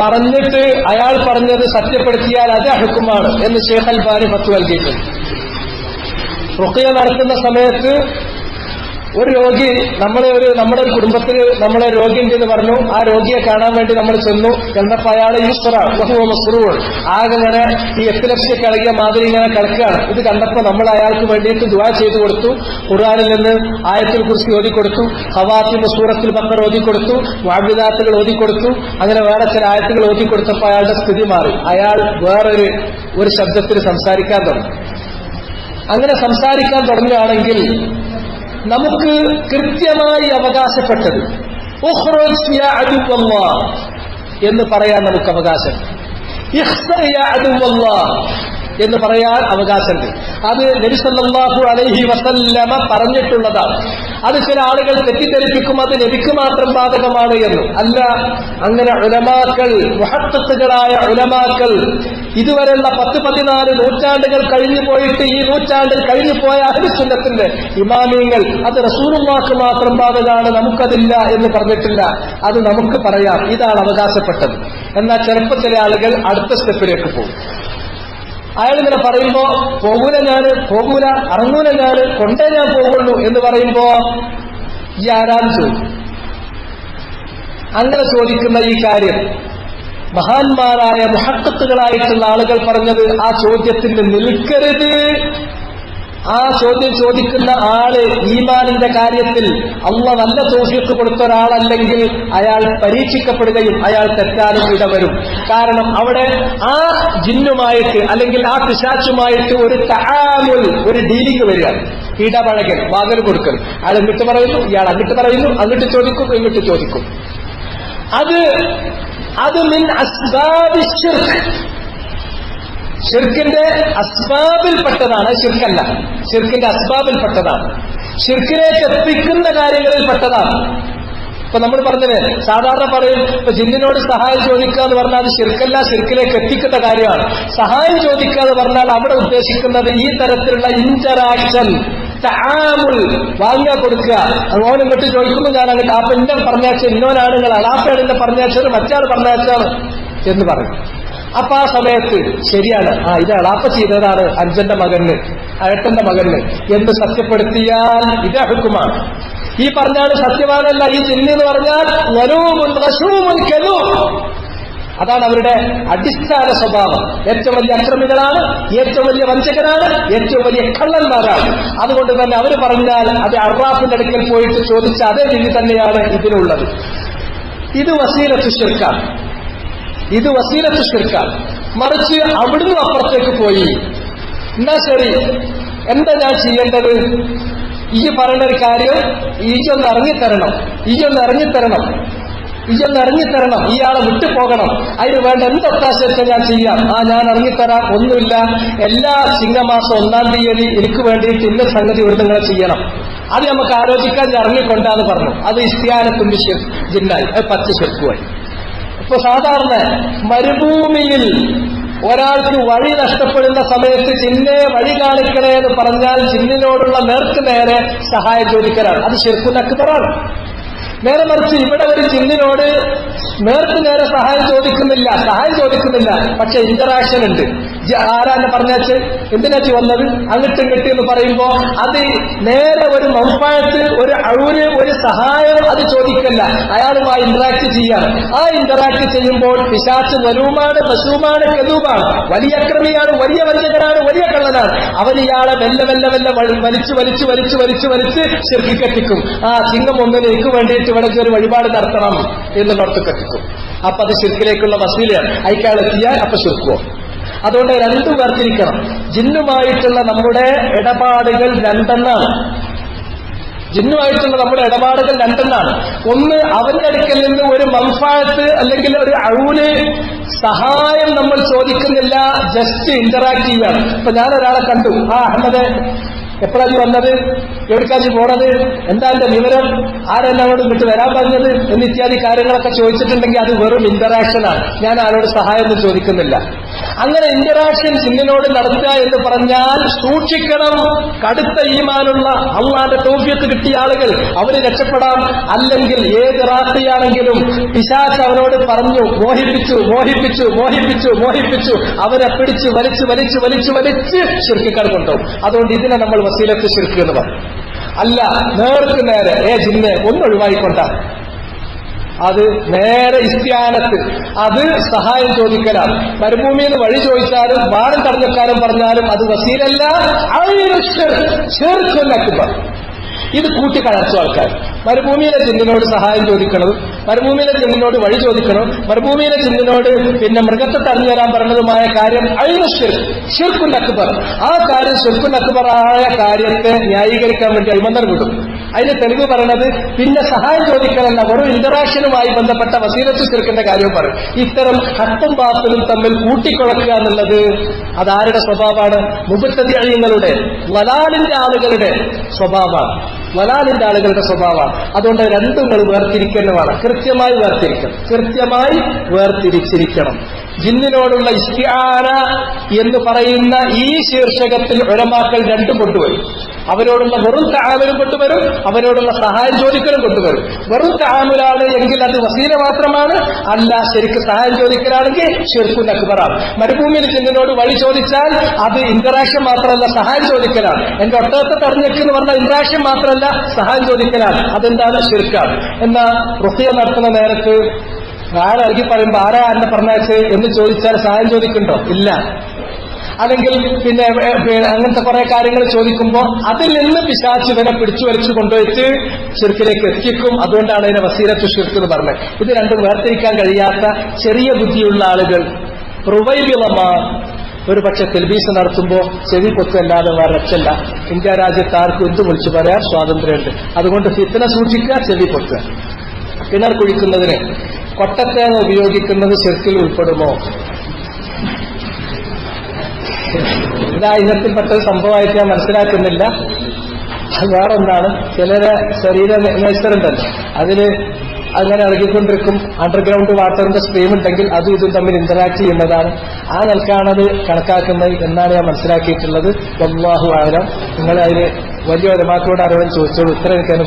പറഞ്ഞിട്ട് അയാൾ പറഞ്ഞത് സത്യപ്പെടുത്തിയാൽ അത് ഹുക്കുമാണ് എന്ന് ഷേഖ് അൽബാനി ഫത്വ നൽകിയിട്ടുണ്ട്. റുക്കിയ നടത്തുന്ന സമയത്ത് ഒരു രോഗി നമ്മളെ ഒരു നമ്മുടെ ഒരു കുടുംബത്തിൽ നമ്മളെ രോഗി ഉണ്ടെന്ന് പറഞ്ഞു. ആ രോഗിയെ കാണാൻ വേണ്ടി നമ്മൾ ചെന്നു. എന്നപ്പോ അയാൾ ഈശ്വറുകൾ ആകെ ഇങ്ങനെ ഈ എപ്പിലപ്സി കളകിയ മാതിരി ഇങ്ങനെ കിടക്കുകയാണ്. ഇത് കണ്ടപ്പോ നമ്മൾ അയാൾക്ക് വേണ്ടിയിട്ട് ദുവാ ചെയ്തു കൊടുത്തു. ഖുർആാനിൽ നിന്ന് ആയത്തിൽ കുറിച്ച് ഓതി കൊടുത്തു. ഹവാത്തിന്റെ സൂറത്തിൽ ബക്കർ ഓതി കൊടുത്തു. വാഗ്വിദാത്തുകൾ ഓതി കൊടുത്തു. അങ്ങനെ വേറെ ചില ആയത്തുകൾ ഓതി കൊടുത്തപ്പോൾ അയാളുടെ സ്ഥിതി മാറി. അയാൾ വേറൊരു ഒരു ശബ്ദത്തിൽ സംസാരിക്കാൻ തുടങ്ങി. അങ്ങനെ സംസാരിക്കാൻ തുടങ്ങുകയാണെങ്കിൽ നമുക്ക് കൃത്യമായി അവകാശപ്പെട്ടത്. എന്ന് പറയാൻ നമുക്ക് അവകാശം എന്ന് പറയാൻ അവകാശമുണ്ട്. അത് നബിസല്ലാഹു അലൈഹി വസല്ലമ പറഞ്ഞിട്ടുള്ളതാണ്. അത് ചില ആളുകൾ തെറ്റിദ്ധരിപ്പിക്കും അത് നബിക്ക് മാത്രം ബാധകമാണ് എന്ന്. അല്ല അങ്ങനെ ഉലമാക്കൾ മഹത്വത്തുകളായ ഉലമാക്കൾ ഇതുവരെയുള്ള പത്ത് പതിനാല് നൂറ്റാണ്ടുകൾ കഴിഞ്ഞു പോയിട്ട് ഈ നൂറ്റാണ്ടിൽ കഴിഞ്ഞു പോയ അഹിസുന്നത്തിന്റെ ഇമാമിയങ്ങൾ അത് റസൂറുമാക്ക് മാത്രം ബാധകമാണ് നമുക്കതില്ല എന്ന് പറഞ്ഞിട്ടില്ല. അത് നമുക്ക് പറയാം. ഇതാണ് അവകാശപ്പെട്ടത്. എന്നാൽ ചിലപ്പോൾ ചില ആളുകൾ അടുത്ത സ്റ്റെപ്പിലേക്ക് പോകും. അയാൾ ഇങ്ങനെ പറയുമ്പോ പോകൂല ഞാൻ പോകൂല അറങ്ങൂല ഞാൻ കൊണ്ടേ ഞാൻ പോകുള്ളൂ എന്ന് പറയുമ്പോ ഈ ആരാന്ന് ചോദിക്കും. അങ്ങനെ ചോദിക്കുന്ന ഈ കാര്യം മഹാന്മാരായ മഹത്വത്തുകളായിട്ടുള്ള ആളുകൾ പറഞ്ഞത് ആ ചോദ്യത്തിന് നിൽക്കരുത്. ആ ചോദ്യം ചോദിക്കുന്ന ആൾ ഈമാനിന്റെ കാര്യത്തിൽ അള്ള നല്ല തോഫിക്ക് കൊടുത്ത ഒരാളല്ലെങ്കിൽ അയാൾ പരീക്ഷിക്കപ്പെടുകയും അയാൾ തെറ്റാനും ഇടവരും കാരണം അവിടെ ആ ജിന്നുമായിട്ട് അല്ലെങ്കിൽ ആ പിശാച്ചുമായിട്ട് ഒരു തആമുൽ ഒരു ഡീലിംഗ് വരിക. ഇടപഴകൽ വാങ്ങൽ കൊടുക്കൽ. അയാൾ ഇങ്ങോട്ട് പറയുന്നു ഇയാൾ അങ്ങോട്ട് പറയുന്നു അങ്ങോട്ട് ചോദിക്കും ഇങ്ങോട്ട് ചോദിക്കും. അത് അത് മിൻ അസ്ബാബി ശിർക്ക്. ഷിർക്കിന്റെ അസ്ബാബിൽപ്പെട്ടതാണ് ഷിർക്കല്ല ഷിർക്കിന്റെ അസ്ബാബിൽപ്പെട്ടതാണ്. ഷിർക്കിലേക്ക് എത്തിക്കുന്ന കാര്യങ്ങളിൽ പെട്ടതാണ്. ഇപ്പൊ നമ്മൾ പറഞ്ഞത് സാധാരണ പറയും ഇപ്പൊ ജിന്നിനോട് സഹായം ചോദിക്കുക എന്ന് പറഞ്ഞാൽ അത് ശിർക്കല്ല ശിർക്കിലേക്ക് എത്തിക്കുന്ന കാര്യമാണ്. സഹായം ചോദിക്കുക എന്ന് പറഞ്ഞാൽ അവിടെ ഉദ്ദേശിക്കുന്നത് ഈ തരത്തിലുള്ള ഇന്ററാക്ഷൻ വാങ്ങുക കൊടുക്കുക. അങ്ങോട്ട് ഇങ്ങോട്ട് ചോദിക്കുമ്പോൾ ഞാൻ അങ്ങോട്ട് ആ ഇന്ന പറഞ്ഞാച്ച ഇന്നോനാണ് നിങ്ങൾ അളാപ്പയാണ് എന്നെ പറഞ്ഞാച്ചാണ് മറ്റാൾ പറഞ്ഞാച്ചാണ് എന്ന് പറയും. അപ്പൊ ആ സമയത്ത് ശരിയാണ്. ആ ഇത് അളാപ്പ ചെയ്തതാണ് അഞ്ചന്റെ മകന് അഴട്ടന്റെ മകന്. എന്ന് സത്യപ്പെടുത്തിയാൽ ഇത് ഹുക്കുമാണ് ഈ പറഞ്ഞാൽ സത്യമാനല്ല ഈ ജിന്നി എന്ന് പറഞ്ഞാൽ അതാണ് അവരുടെ അടിസ്ഥാന സ്വഭാവം. ഏറ്റവും വലിയ അക്രമികളാണ് ഏറ്റവും വലിയ വഞ്ചകരാണ് ഏറ്റവും വലിയ കള്ളന്മാരാണ്. അതുകൊണ്ട് തന്നെ അവർ പറഞ്ഞാൽ അത് അറാഫിന്റെ അടുക്കൽ പോയിട്ട് ചോദിച്ച അതേ രീതി തന്നെയാണ് ഇതിനുള്ളത് ഇത് വസീലത്ത് ശിർക്കാണ്. ഇത് വസീലത്ത് ശിർക്കാണ് മറിച്ച് അവിടുന്ന് അപ്പുറത്തേക്ക് പോയി. എന്നാ ശരി? എന്താ ഞാൻ ചെയ്യേണ്ടത്? ഈ പറയുന്ന ഒരു കാര്യം ഈജൊന്ന് ഇറങ്ങിത്തരണം. ഈജൊന്ന് ഇറങ്ങിത്തരണം. ഈജൊന്ന് ഇറങ്ങിത്തരണം. ഇയാളെ വിട്ടു പോകണം അതിന് വേണ്ട എന്തൊത്താശത്തെ ഞാൻ ചെയ്യാം? ആ ഞാൻ ഇറങ്ങിത്തരാം. ഒന്നുമില്ല. എല്ലാ ചിങ്ങമാസം ഒന്നാം തീയതി എനിക്ക് വേണ്ടിയിട്ട് ഇന്ന സംഗതി ഇവിടെ നിങ്ങളെ ചെയ്യണം. അത് നമുക്ക് ആലോചിക്കാൻ ഇറങ്ങിക്കൊണ്ടാന്ന് പറഞ്ഞു. അത് ഇസ്തിയാനത്തുമ്പി ജിന്നായി. അത് പച്ച ശെക്കുമായി ഇപ്പൊ സാധാരണ മരുഭൂമിയിൽ ഒരാൾക്ക് വഴി നഷ്ടപ്പെടുന്ന സമയത്ത് ചിന്നെ വഴി കാണിക്കണേ എന്ന് പറഞ്ഞാൽ ചിന്നിനോടുള്ള നേർക്ക് നേരെ സഹായം ചോദിക്കലാണ്. അത് ശരിക്കും അക്ബറാണ്. നേരെ മറിച്ച് ഇവിടെ ഒരു ചിന്നിനോട് നേർക്ക് നേരെ സഹായം ചോദിക്കുന്നില്ല സഹായം ചോദിക്കുന്നില്ല. പക്ഷെ ഇന്ററാക്ഷൻ ഉണ്ട്. ആരാന്ന് പറഞ്ഞാച്ച്? എന്തിനാച്ച് വന്നത്? അങ്ങട്ടും കിട്ടി എന്ന് പറയുമ്പോ അത് നേരെ ഒരു മമ്പായത്ത് ഒരു അഴൂര് ഒരു സഹായം അത് ചോദിക്കല്ല. അയാളുമായി ഇന്ററാക്ട് ചെയ്യാണ്. ആ ഇന്ററാക്ട് ചെയ്യുമ്പോൾ പിശാച്ച് വലുമാണ് പശുവുമാണ് കെതുവാണ് വലിയ അക്രമിയാണ് വലിയ വഞ്ചകനാണ് വലിയ കള്ളനാണ്. അവൻ ഇയാളെ മെല്ലെ മെല്ലെ മെല്ലെ വലിച്ചു വലിച്ചു വലിച്ചു വലിച്ചു വലിച്ച് കെട്ടിക്കും. ആ ചിങ്ങം ഒന്നിന് എനിക്ക് വേണ്ടിയിട്ട് ഇവിടെ ഒരു വഴിപാട് നടത്തണം എന്ന് എന്നുള്ളടത്ത് കെട്ടിക്കും. അപ്പൊ അത് ശിർക്കിലേക്കുള്ള വസീലയാണ്. അയക്കാളെത്തിയാൽ അപ്പൊ ശിർക്കുവോ? അതുകൊണ്ട് രണ്ടു വേർതിരിക്കണം. ജിന്നുമായിട്ടുള്ള നമ്മുടെ ഇടപാടുകൾ രണ്ടെന്നാണ് ജിന്നുമായിട്ടുള്ള നമ്മുടെ ഇടപാടുകൾ രണ്ടെന്നാണ് ഒന്ന് അവന്റെ അടുക്കൽ നിന്ന് ഒരു മംഫായത്ത് അല്ലെങ്കിൽ ഒരു അഴൂന് സഹായം നമ്മൾ ചോദിക്കുന്നില്ല ജസ്റ്റ് ഇന്ററാക്ട് ആണ്. ഇപ്പൊ ഞാൻ ഒരാളെ കണ്ടു. ആ അഹമ്മദ് എപ്പോഴാണ് വന്നത്? എവിടേക്കാ നീ പോണത്? എന്താ എന്റെ വിവരം? ആരെന്നോട് വിട്ട് വരാൻ പറഞ്ഞത്? എന്ന് ഇത്യാദി കാര്യങ്ങളൊക്കെ ചോദിച്ചിട്ടുണ്ടെങ്കിൽ അത് വെറും ഇന്ററാക്ഷനാണ് ഞാൻ ആരോട് സഹായം ഒന്നും ചോദിക്കുന്നില്ല. അങ്ങനെ ഇന്ററാക്ഷൻ ജിന്നിനോട് നടത്തുക എന്ന് പറഞ്ഞാൽ സൂക്ഷിക്കണം. കടുത്ത ഈമാനുള്ള അള്ളാന്റെ തോഫിയത്ത് കിട്ടിയ ആളുകൾ അവർ രക്ഷപ്പെടാം. അല്ലെങ്കിൽ ഏത് റാത്രിയാണെങ്കിലും പിശാച്ച് അവനോട് പറഞ്ഞു മോഹിപ്പിച്ചു മോഹിപ്പിച്ചു മോഹിപ്പിച്ചു മോഹിപ്പിച്ചു. അവരെ പിടിച്ച് വലിച്ചു വലിച്ചു വലിച്ചു വലിച്ച് ശിർക്കിക്കാൻ കൊണ്ടുപോകും. അതുകൊണ്ട് ഇതിനെ നമ്മൾ വസീലത്ത് ശിർക്ക് എന്ന് പറയും. അല്ല നേർക്ക് നേരെ ഏ ജിന്നെ ഒന്ന് ഒഴിവായിക്കൊണ്ട. അത് നേരെ ഇസ്ത്യാനത്ത്. അത് സഹായം ചോദിക്കലാണ്. മരുഭൂമിയിൽ നിന്ന് വഴി ചോദിച്ചാലും വാരം തടഞ്ഞക്കാരും പറഞ്ഞാലും അത് വസീലല്ല ഇത് കൂട്ടിക്കളച്ചു ആൾക്കാർ. മരുഭൂമിയിലെ ജിന്നിനോട് സഹായം ചോദിക്കണം മരുഭൂമിയിലെ ജിന്നിനോട് വഴി ചോദിക്കണം. മരുഭൂമിയിലെ ജിന്നിനോട് പിന്നെ മൃഗത്തെ തടഞ്ഞു തരാൻ പറഞ്ഞതുമായ കാര്യം അഴിന് ഷിർക്കുൻ അക്ബർ. ആ കാര്യം ഷിർക്കുൻ അക്ബറായ കാര്യത്തെ ന്യായീകരിക്കാൻ വേണ്ടി അഴിമന്ദർ വിടും. അതിന് തെളിവ് പറയണത് പിന്നെ സഹായം ചോദിക്കലല്ല വെറും ഇന്ററാക്ഷനുമായി ബന്ധപ്പെട്ട വസീലത്ത് ചെറുക്കേണ്ട കാര്യം പറയും. ഇത്തരം ഹത്തും പാത്തലും തമ്മിൽ കൂട്ടിക്കുഴക്കുക എന്നുള്ളത് അതാരുടെ സ്വഭാവമാണ്? മുബത്തതികളുടെ വലാലിന്റെ ആളുകളുടെ സ്വഭാവമാണ്. വലാലിന്റെ ആളുകളുടെ സ്വഭാവമാണ്. അതുകൊണ്ട് രണ്ടും നിങ്ങൾ വേർതിരിക്കേണ്ടതാണ്. കൃത്യമായി വേർതിരിക്കണം. കൃത്യമായി വേർതിരിച്ചിരിക്കണം. ജിന്നിനോടുള്ള ഇസ്തിയാന എന്ന് പറയുന്ന ഈ ശീർഷകത്തിൽ ഒരമാക്കൾ രണ്ടും കൊണ്ടുവരും അവരോടുള്ള വെറും താമലും കൊണ്ടുവരും അവരോടുള്ള സഹായം ചോദിക്കലും കൊണ്ടുവരും. വെറും താമലാണ് എങ്കിൽ അത് വസീല മാത്രമാണ്. അല്ല ശരിക്ക് സഹായം ചോദിക്കലാണെങ്കിൽ ഷിർക്കുൻ അക്ബറാണ്. മരുഭൂമിയിൽ ചെന്നിനോട് വഴി ചോദിച്ചാൽ അത് ഇന്ററാക്ഷൻ മാത്രമല്ല സഹായം ചോദിക്കലാണ്. എന്റെ ഒട്ടകത്തെ തടഞ്ഞേക്ക് എന്ന് പറഞ്ഞാൽ ഇന്ററാക്ഷൻ മാത്രമല്ല സഹായം ചോദിക്കലാണ്. അതെന്താണ്? ഷിർക്കാണ് എന്നാ റുസിയ നടത്തുന്ന നേരത്ത് ആരറിയി പറയുമ്പോ ആരാ എന്നെ പറഞ്ഞേച്ച് എന്ന് ചോദിച്ചാൽ സഹായം ചോദിക്കണ്ടോ? ഇല്ല. അല്ലെങ്കിൽ പിന്നെ അങ്ങനത്തെ കുറെ കാര്യങ്ങൾ ചോദിക്കുമ്പോൾ അതിൽ നിന്ന് പിശാച്ച് ഇവനെ പിടിച്ചു വലിച്ചു കൊണ്ടുപോയിട്ട് ചെറുക്കിലേക്ക് എത്തിക്കും. അതുകൊണ്ടാണ് അതിനെ വസീരത്തു ഷിർക്ക് എന്ന് പറഞ്ഞത്. ഇത് രണ്ടും വേർതിരിക്കാൻ കഴിയാത്ത ചെറിയ ബുദ്ധിയുള്ള ആളുകൾ. റുവൈബിളമാർ ഒരു പക്ഷെ തെൽബീസ് നടത്തുമ്പോൾ ചെവി കൊത്തല്ലാതെ വേറെ രക്ഷല്ല ഇന്ത്യ രാജ്യത്ത് ആർക്കും എന്ത് വിളിച്ചു പറയാൻ സ്വാതന്ത്ര്യമുണ്ട്. അതുകൊണ്ട് ഫിത്തന സൂക്ഷിക്കുക ചെവി കൊത്തുക കിണർ കുഴിക്കുന്നതിന് കൊട്ടത്തേങ്ങ ഉപയോഗിക്കുന്നത് ചെറുക്കിൽ ഉൾപ്പെടുമോ? ഇതാ ഇനത്തിൽപ്പെട്ട ഒരു സംഭവമായിട്ട് ഞാൻ മനസ്സിലാക്കുന്നില്ല. വേറെന്താണ് ചിലരെ ശരീര നേച്ചറുണ്ടല്ലോ അതിൽ അങ്ങനെ ഇറങ്ങിക്കൊണ്ടിരിക്കും അണ്ടർഗ്രൗണ്ട് വാട്ടറിന്റെ സ്ട്രീം ഉണ്ടെങ്കിൽ അതും ഇതും തമ്മിൽ ഇന്ററാക്ട് ചെയ്യുന്നതാണ്. ആ നിലക്കാണത് കണക്കാക്കുന്നത് എന്നാണ് ഞാൻ മനസ്സിലാക്കിയിട്ടുള്ളത്. വല്ലാഹു ആലം നിങ്ങൾ അതിന് വലിയ ഒരുമാക്കളോട് അറിവൻ ചോദിച്ചോളൂ. ഉത്തരം എനിക്ക്